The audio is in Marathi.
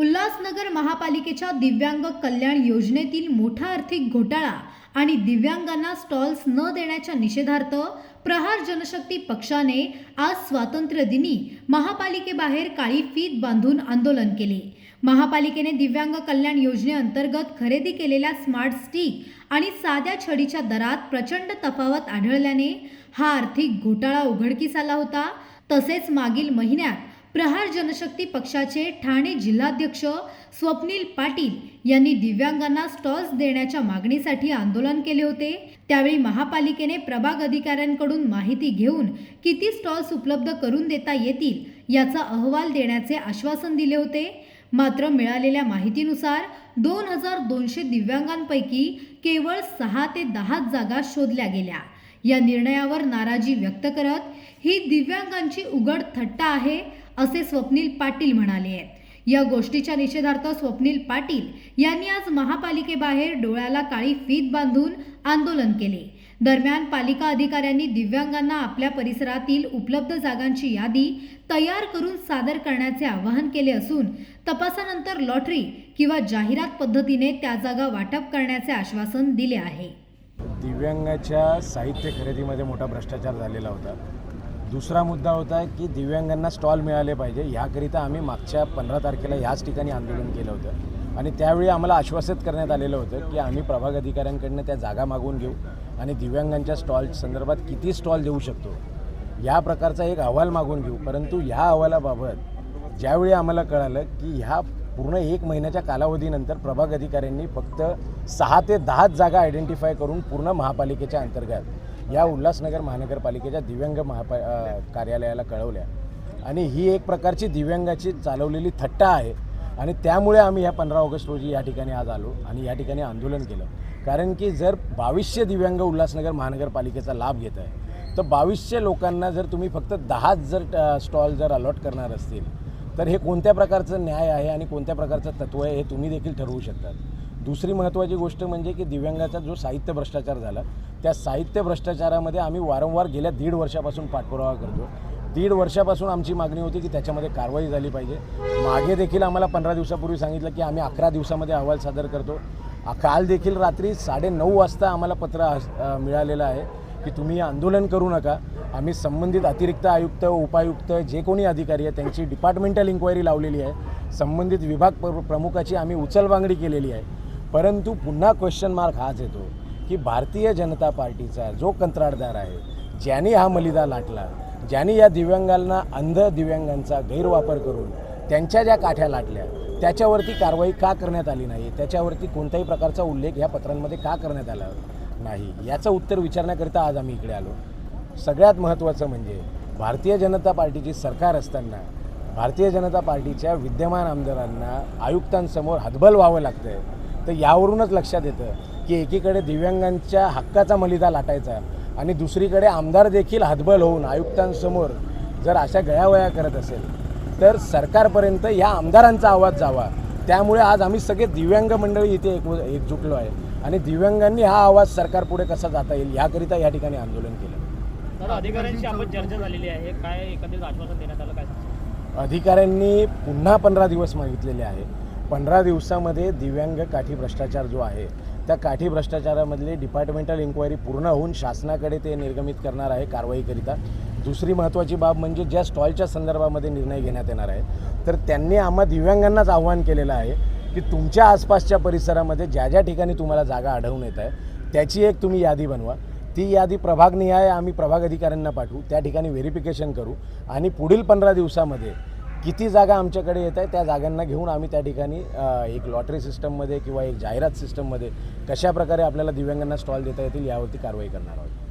उल्हासनगर महापालिकेच्या दिव्यांग कल्याण योजनेतील मोठा आर्थिक घोटाळा आणि दिव्यांगांना स्टॉल्स न देण्याच्या निषेधार्थ प्रहार जनशक्ती पक्षाने आज स्वातंत्र्य दिनी महापालिकेबाहेर काळी फीत बांधून आंदोलन केले. महापालिकेने दिव्यांग कल्याण योजनेअंतर्गत खरेदी केलेल्या स्मार्ट स्टिक आणि साध्या छडीच्या दरात प्रचंड तफावत आढळल्याने हा आर्थिक घोटाळा उघडकीस आला होता. तसेच मागील महिन्यात प्रहार जनशक्ती पक्षाचे ठाणे जिल्हाध्यक्ष स्वप्नील पाटील यांनी दिव्यांगांना स्टॉल्स देण्याच्या मागणीसाठी आंदोलन केले होते. त्यावेळी महापालिकेने प्रभाग अधिकाऱ्यांकडून माहिती घेऊन किती स्टॉल्स उपलब्ध करून देता येतील याचा अहवाल देण्याचे आश्वासन दिले होते. मात्र मिळालेल्या माहितीनुसार दोन हजार दोनशे दिव्यांगांपैकी केवळ सहा ते दहा जागा शोधल्या गेल्या. या निर्णयावर नाराजी व्यक्त करत ही दिव्यांगांची उघड थट्टा आहे. असे स्वप्नील पाटील म्हणाले आहेत. या गोष्टीच्या निषेधार्थ स्वप्नील पाटील यांनी आज महापालिकेबाहेर डोळ्याला काळी फीत बांधून आंदोलन केले. दरम्यान पालिका अधिकाऱ्यांनी दिव्यांगांना आपल्या परिसरातील उपलब्ध जागांची यादी तयार करून सादर करण्याचे आवाहन केले असून तपासानंतर लॉटरी किंवा जाहिरात पद्धतीने त्या जागा वाटप करण्याचे आश्वासन दिले आहे. दिव्यांगाच्या साहित्य खरेदीमध्ये मोठा भ्रष्टाचार झालेला होता. दुसरा मुद्दा होता की दिव्यांगांना स्टॉल मिळाले पाहिजे. ह्याकरिता आम्ही मागच्या पंधरा तारखेला ह्याच ठिकाणी आंदोलन केलं होतं. आणि त्यावेळी आम्हाला आश्वासित करण्यात आलेलं होतं की आम्ही प्रभाग अधिकाऱ्यांकडनं त्या जागा मागून घेऊ आणि दिव्यांगांच्या स्टॉल संदर्भात किती स्टॉल देऊ शकतो या प्रकारचा एक अहवाल मागून घेऊ. परंतु ह्या अहवालाबाबत ज्यावेळी आम्हाला कळालं की ह्या पूर्ण एक महिन्याच्या कालावधीनंतर प्रभाग अधिकाऱ्यांनी फक्त सहा ते दहाच जागा आयडेंटिफाय करून पूर्ण महापालिकेच्या अंतर्गत या उल्हासनगर महानगरपालिकेच्या दिव्यांग महापा कार्यालयाला कळवल्या. आणि ही एक प्रकारची दिव्यांगाची चालवलेली थट्टा आहे. आणि त्यामुळे आम्ही ह्या पंधरा ऑगस्ट रोजी या ठिकाणी आज आलो आणि या ठिकाणी आंदोलन केलं. कारण की जर बावीसशे दिव्यांग उल्हासनगर महानगरपालिकेचा लाभ घेत आहे तर बावीसशे लोकांना जर तुम्ही फक्त दहाच जर स्टॉल जर अलॉट करणार असतील तर हे कोणत्या प्रकारचं न्याय आहे आणि कोणत्या प्रकारचं तत्त्व आहे हे तुम्ही देखील ठरवू शकतात. दुसरी महत्त्वाची गोष्ट म्हणजे की दिव्यांगाचा जो साहित्य भ्रष्टाचार झाला त्या साहित्य भ्रष्टाचारामध्ये आम्ही वारंवार गेल्या दीड वर्षापासून पाठपुरावा करतो. दीड वर्षापासून आमची मागणी होती की त्याच्यामध्ये कारवाई झाली पाहिजे. मागे देखील आम्हाला पंधरा दिवसापूर्वी सांगितलं की आम्ही अकरा दिवसामध्ये अहवाल सादर करतो. काल देखील रात्री साडेनऊ वाजता आम्हाला पत्र मिळालेलं आहे की तुम्ही आंदोलन करू नका. आम्ही संबंधित अतिरिक्त आयुक्त उपायुक्त जे कोणी अधिकारी आहे त्यांची डिपार्टमेंटल इन्क्वायरी लावलेली आहे. संबंधित विभाग प्र प्रमुखाची आम्ही उचलबांगडी केलेली आहे. परंतु पुन्हा क्वेश्चन मार्क हाच येतो. की भारतीय जनता पार्टीचा जो कंत्राटदार आहे ज्यांनी हा मलिदा लाटला ज्यांनी या दिव्यांगांना अंध दिव्यांगांचा गैरवापर करून त्यांच्या ज्या काठ्या लाटल्या त्याच्यावरती कारवाई का करण्यात आली नाही? त्याच्यावरती कोणत्याही प्रकारचा उल्लेख ह्या पत्रांमध्ये का करण्यात आला नाही? याचं उत्तर विचारण्याकरिता आज आम्ही इकडे आलो. सगळ्यात महत्त्वाचं म्हणजे भारतीय जनता पार्टीची सरकार असताना भारतीय जनता पार्टीच्या विद्यमान आमदारांना आयुक्तांसमोर हतबल व्हावं लागतं तर यावरूनच लक्षात येतं की एकीकडे दिव्यांगांच्या हक्काचा मलिदा लाटायचा आणि दुसरीकडे आमदार देखील हतबल होऊन आयुक्तांसमोर जर अशा गयावया करत असेल तर सरकारपर्यंत या आमदारांचा आवाज जावा. त्यामुळे आज आम्ही सगळे दिव्यांग मंडळी इथे एक एकजुटलो आहे. आणि दिव्यांगांनी हा आवाज सरकारपुढे कसा जाता येईल याकरिता या ठिकाणी आंदोलन केलं. अधिकाऱ्यांशी आपण चर्चा झालेली आहे. काय एकंदरीत आश्वासन देण्यात आलं काय सांगता? अधिकाऱ्यांनी पुन्हा पंधरा दिवस मागितलेले आहे. पंधरा दिवसामध्ये दिव्यांग काठी भ्रष्टाचार जो आहे त्या काठी भ्रष्टाचारामधली डिपार्टमेंटल इन्क्वायरी पूर्ण होऊन शासनाकडे ते निर्गमित करणार आहे कारवाईकरिता. दुसरी महत्त्वाची बाब म्हणजे ज्या स्टॉलच्या संदर्भामध्ये निर्णय घेण्यात येणार आहे तर त्यांनी आम्हा दिव्यांगांनाच आव्हान केलेलं आहे की तुमच्या आसपासच्या परिसरामध्ये ज्या ज्या ठिकाणी तुम्हाला जागा आढळून येत आहे त्याची एक तुम्ही यादी बनवा. ती यादी प्रभागनिहाय आम्ही प्रभाग अधिकाऱ्यांना पाठवू त्या ठिकाणी व्हेरिफिकेशन करू आणि पुढील पंधरा दिवसामध्ये किती जागा आमच्याकडे येत आहे त्या जागांना घेऊन आम्ही त्या ठिकाणी एक लॉटरी सिस्टममध्ये किंवा एक जाहिरात सिस्टममध्ये कशा प्रकारे आपल्याला दिव्यांगांना स्टॉल देता येतील यावरती कारवाई करणार आहोत.